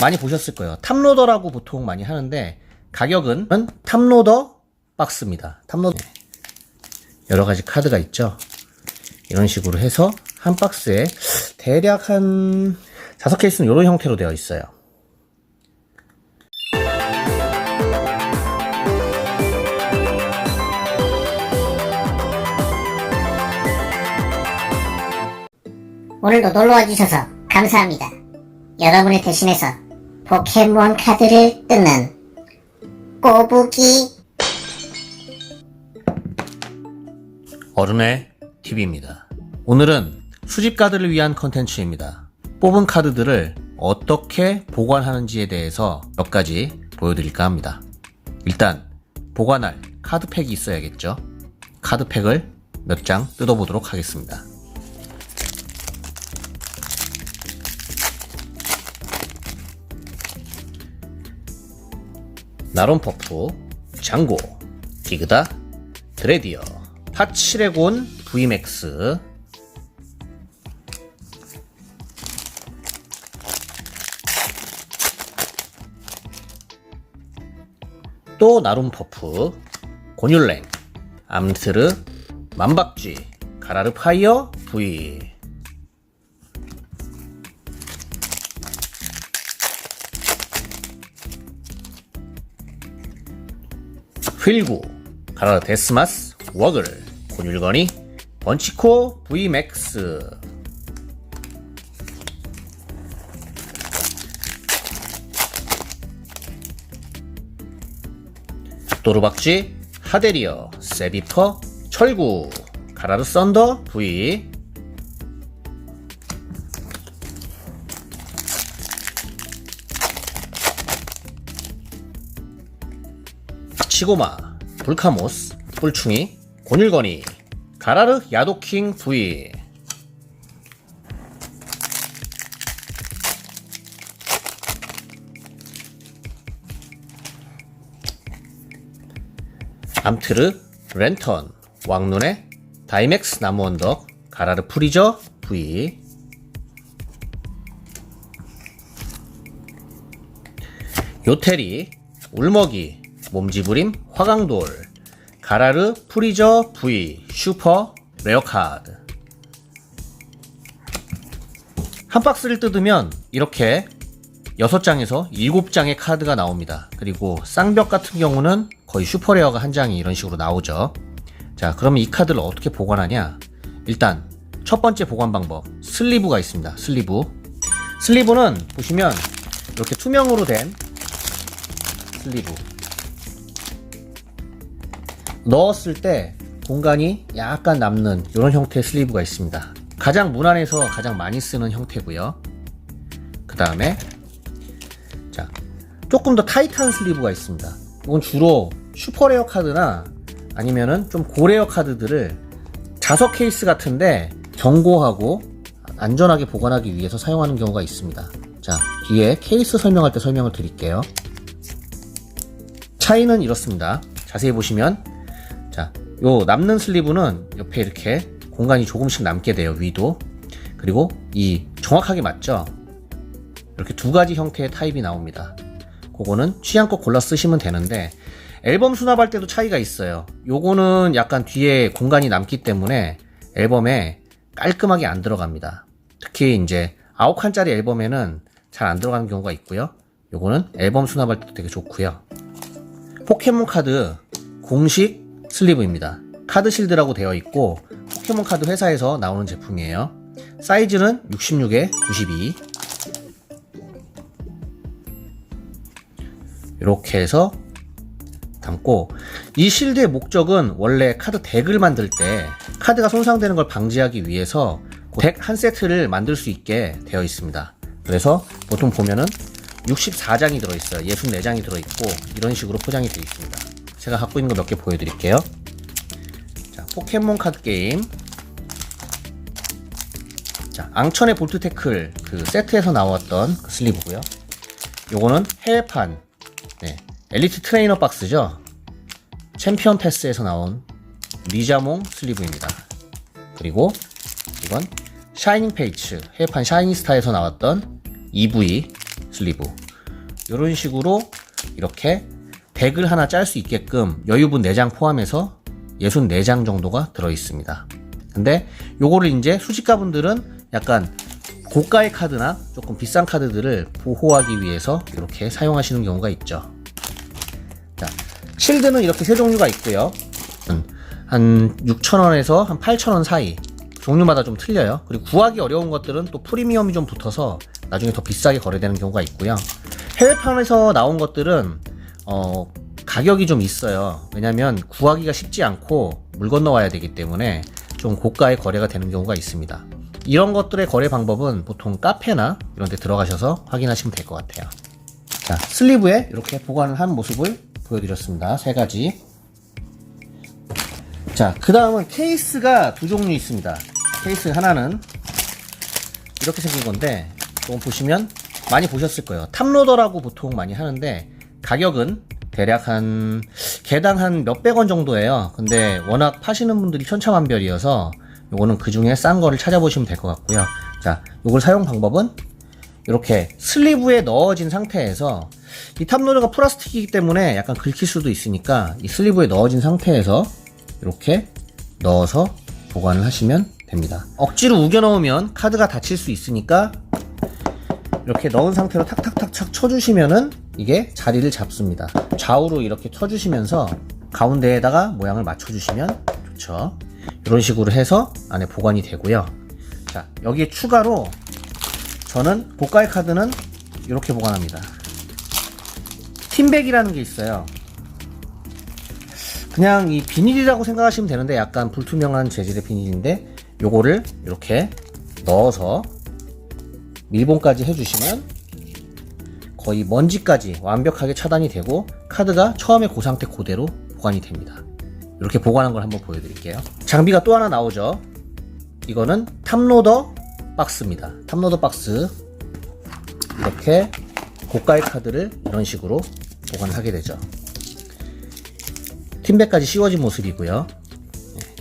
많이 보셨을 거예요. 탑로더라고 보통 많이 하는데 가격은 탑로더 박스입니다. 탑로더 여러 가지 카드가 있죠. 이런 식으로 해서 한 박스에 대략 한 다섯 케이스는 이런 형태로 되어 있어요. 오늘도 놀러와 주셔서 감사합니다. 여러분을 대신해서 포켓몬 카드를 뜯는 꼬부기 어른의 TV입니다. 오늘은 수집 카드를 위한 컨텐츠입니다. 뽑은 카드들을 어떻게 보관하는지에 대해서 몇 가지 보여드릴까 합니다. 일단 보관할 카드팩이 있어야겠죠. 카드팩을 몇 장 뜯어보도록 하겠습니다. 나론 퍼프, 장고, 디그다, 드레디어, 파치레곤 VMAX, 또 나룸 퍼프, 곤율랭, 암트르, 만박쥐, 가라르 파이어 V. 휠구, 가라르 데스마스, 워글, 곤율거니, 번치코 VMAX. 도르박쥐, 하데리어, 세비퍼, 철구, 가라르 썬더 V. 치고마, 불카모스, 뿔충이, 곤율거니, 가라르 야도킹 V. 암트르, 랜턴, 왕눈의 다이맥스 나무 언덕, 가라르 프리저 V. 요테리, 울먹이, 몸지부림, 화강돌, 가라르 프리저 V, 슈퍼, 레어 카드. 한 박스를 뜯으면 이렇게 6장에서 7장의 카드가 나옵니다. 그리고 쌍벽 같은 경우는 거의 슈퍼레어가 한 장이 이런 식으로 나오죠. 자, 그러면 이 카드를 어떻게 보관하냐? 일단 첫 번째 보관 방법, 슬리브가 있습니다. 슬리브. 슬리브는 보시면 이렇게 투명으로 된 슬리브. 넣었을 때 공간이 약간 남는 이런 형태의 슬리브가 있습니다. 가장 무난해서 가장 많이 쓰는 형태고요. 그 다음에 자 조금 더 타이트한 슬리브가 있습니다. 이건 주로 슈퍼레어 카드나 아니면은 좀 고레어 카드들을 자석 케이스 같은데 견고하고 안전하게 보관하기 위해서 사용하는 경우가 있습니다. 자 뒤에 케이스 설명할 때 설명을 드릴게요. 차이는 이렇습니다. 자세히 보시면 자, 요 남는 슬리브는 옆에 이렇게 공간이 조금씩 남게 돼요, 위도. 그리고 이 정확하게 맞죠? 이렇게 두 가지 형태의 타입이 나옵니다. 그거는 취향껏 골라 쓰시면 되는데 앨범 수납할 때도 차이가 있어요. 요거는 약간 뒤에 공간이 남기 때문에 앨범에 깔끔하게 안 들어갑니다. 특히 이제 9칸짜리 앨범에는 잘 안 들어가는 경우가 있고요. 요거는 앨범 수납할 때도 되게 좋고요. 포켓몬 카드 공식 슬리브입니다. 카드 실드라고 되어 있고 포켓몬 카드 회사에서 나오는 제품이에요. 사이즈는 66에 92. 이렇게 해서 담고 이 실드의 목적은 원래 카드 덱을 만들 때 카드가 손상되는 걸 방지하기 위해서 덱 한 세트를 만들 수 있게 되어 있습니다. 그래서 보통 보면은 64장이 들어있어요. 64장이 들어있고 이런 식으로 포장이 되어 있습니다. 제가 갖고 있는 거 몇 개 보여드릴게요. 자, 포켓몬 카드 게임. 자, 앙천의 볼트 태클 그 세트에서 나왔던 그 슬리브고요. 요거는 해외판 네, 엘리트 트레이너 박스죠. 챔피언 패스에서 나온 리자몽 슬리브입니다. 그리고 이건 샤이닝 페이츠 해외판 샤이니스타에서 나왔던 EV 슬리브 이런 식으로 이렇게 100을 하나 짤 수 있게끔 여유분 4장 포함해서 64장 정도가 들어 있습니다. 근데 요거를 이제 수집가분들은 약간 고가의 카드나 조금 비싼 카드들을 보호하기 위해서 이렇게 사용하시는 경우가 있죠. 자, 실드는 이렇게 세 종류가 있고요. 음, 한 6,000원에서 한 8,000원 사이. 종류마다 좀 틀려요. 그리고 구하기 어려운 것들은 또 프리미엄이 좀 붙어서 나중에 더 비싸게 거래되는 경우가 있고요. 해외판에서 나온 것들은 어, 가격이 좀 있어요. 왜냐면 구하기가 쉽지 않고 물 건너와야 되기 때문에 좀 고가의 거래가 되는 경우가 있습니다. 이런 것들의 거래 방법은 보통 카페나 이런 데 들어가셔서 확인하시면 될 것 같아요. 자, 슬리브에 이렇게 보관을 한 모습을 보여드렸습니다. 세 가지. 자, 그 다음은 케이스가 두 종류 있습니다. 케이스 하나는 이렇게 생긴 건데, 조금 보시면 많이 보셨을 거예요. 탑로더라고 보통 많이 하는데, 가격은 대략 한, 개당 한 몇백 원 정도예요. 근데 워낙 파시는 분들이 천차만별이어서, 요거는 그 중에 싼 거를 찾아보시면 될 것 같고요. 자, 요걸 사용 방법은 이렇게 슬리브에 넣어진 상태에서 이 탑로드가 플라스틱이기 때문에 약간 긁힐 수도 있으니까 이 슬리브에 넣어진 상태에서 이렇게 넣어서 보관을 하시면 됩니다. 억지로 우겨 넣으면 카드가 다칠 수 있으니까 이렇게 넣은 상태로 탁탁탁 착 쳐주시면은 이게 자리를 잡습니다. 좌우로 이렇게 쳐주시면서 가운데에다가 모양을 맞춰주시면 좋죠. 이런 식으로 해서 안에 보관이 되고요. 자, 여기에 추가로 저는 고가의 카드는 이렇게 보관합니다. 팀백이라는 게 있어요. 그냥 이 비닐이라고 생각하시면 되는데 약간 불투명한 재질의 비닐인데 요거를 이렇게 넣어서 밀봉까지 해주시면 거의 먼지까지 완벽하게 차단이 되고 카드가 처음에 그 상태 그대로 보관이 됩니다. 이렇게 보관한 걸 한번 보여드릴게요. 장비가 또 하나 나오죠. 이거는 탑로더 박스입니다. 탑로더 박스 이렇게 고가의 카드를 이런 식으로 보관하게 되죠. 팀백까지 씌워진 모습이고요. 네.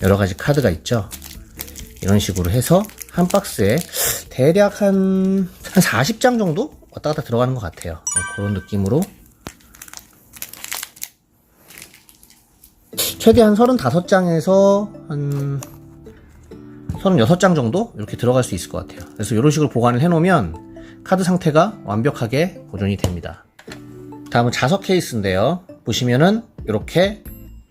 여러 가지 카드가 있죠. 이런 식으로 해서 한 박스에 대략 한, 한 40장 정도 왔다 갔다 들어가는 것 같아요. 네, 그런 느낌으로 최대한 35장에서 한 36장 정도 이렇게 들어갈 수 있을 것 같아요. 그래서 이런 식으로 보관을 해놓으면 카드 상태가 완벽하게 보존이 됩니다. 다음은 자석 케이스인데요. 보시면은 이렇게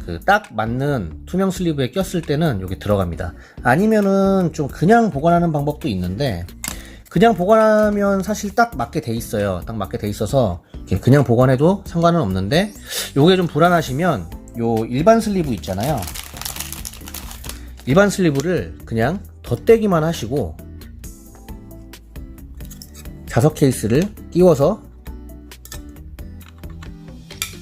그 딱 맞는 투명 슬리브에 꼈을 때는 여기 들어갑니다. 아니면은 좀 그냥 보관하는 방법도 있는데 그냥 보관하면 사실 딱 맞게 돼 있어요. 딱 맞게 돼 있어서 그냥 보관해도 상관은 없는데 요게 좀 불안하시면 요 일반 슬리브 있잖아요. 일반 슬리브를 그냥 덧대기만 하시고 자석 케이스를 끼워서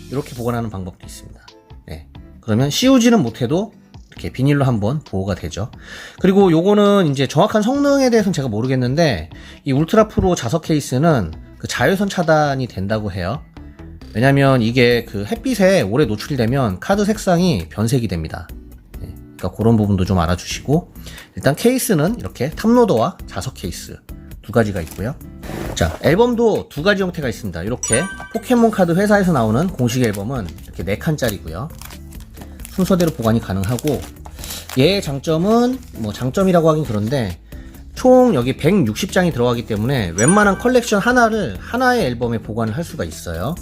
이렇게 보관하는 방법도 있습니다. 네. 그러면 씌우지는 못해도 이렇게 비닐로 한번 보호가 되죠. 그리고 요거는 이제 정확한 성능에 대해서는 제가 모르겠는데 이 울트라 프로 자석 케이스는 그 자외선 차단이 된다고 해요. 왜냐면 이게 그 햇빛에 오래 노출되면 카드 색상이 변색이 됩니다. 네, 그러니까 그런 부분도 좀 알아주시고 일단 케이스는 이렇게 탑로더와 자석 케이스 두 가지가 있고요. 자 앨범도 두 가지 형태가 있습니다. 이렇게 포켓몬 카드 회사에서 나오는 공식 앨범은 이렇게 네 칸짜리고요. 순서대로 보관이 가능하고 얘의 장점은 뭐 장점이라고 하긴 그런데 총 여기 160장이 들어가기 때문에 웬만한 컬렉션 하나를 하나의 앨범에 보관을 할 수가 있어요.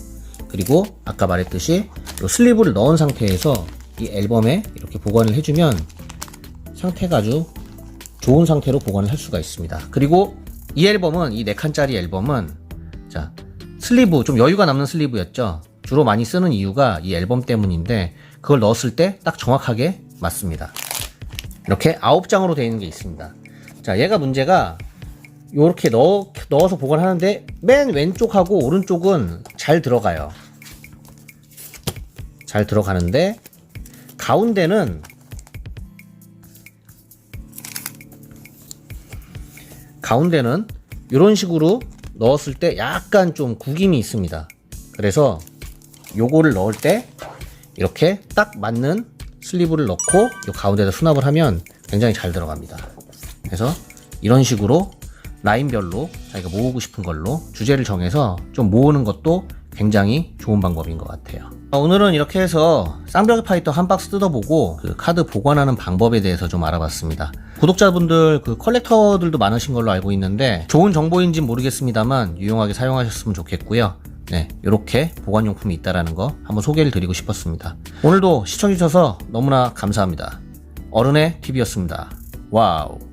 그리고 아까 말했듯이 이 슬리브를 넣은 상태에서 이 앨범에 이렇게 보관을 해주면 상태가 아주 좋은 상태로 보관을 할 수가 있습니다. 그리고 이 앨범은 이 4칸짜리 앨범은 자 슬리브 좀 여유가 남는 슬리브였죠. 주로 많이 쓰는 이유가 이 앨범 때문인데 그걸 넣었을 때 딱 정확하게 맞습니다. 이렇게 9장으로 되어 있는 게 있습니다. 자 얘가 문제가 이렇게 넣어, 넣어서 보관하는데 맨 왼쪽하고 오른쪽은 잘 들어가요. 잘 들어가는데 가운데는 가운데는 이런 식으로 넣었을 때 약간 좀 구김이 있습니다. 그래서 요거를 넣을 때 이렇게 딱 맞는 슬리브를 넣고 요 가운데다 수납을 하면 굉장히 잘 들어갑니다. 그래서 이런 식으로 라인별로 자기가 모으고 싶은 걸로 주제를 정해서 좀 모으는 것도 굉장히 좋은 방법인 것 같아요. 어, 오늘은 이렇게 해서 쌍벽의 파이터 한 박스 뜯어보고 그 카드 보관하는 방법에 대해서 좀 알아봤습니다. 구독자분들 그 컬렉터들도 많으신 걸로 알고 있는데 좋은 정보인지 모르겠습니다만 유용하게 사용하셨으면 좋겠고요. 네, 이렇게 보관용품이 있다라는 거 한번 소개를 드리고 싶었습니다. 오늘도 시청해주셔서 너무나 감사합니다. 어른의 TV였습니다. 와우.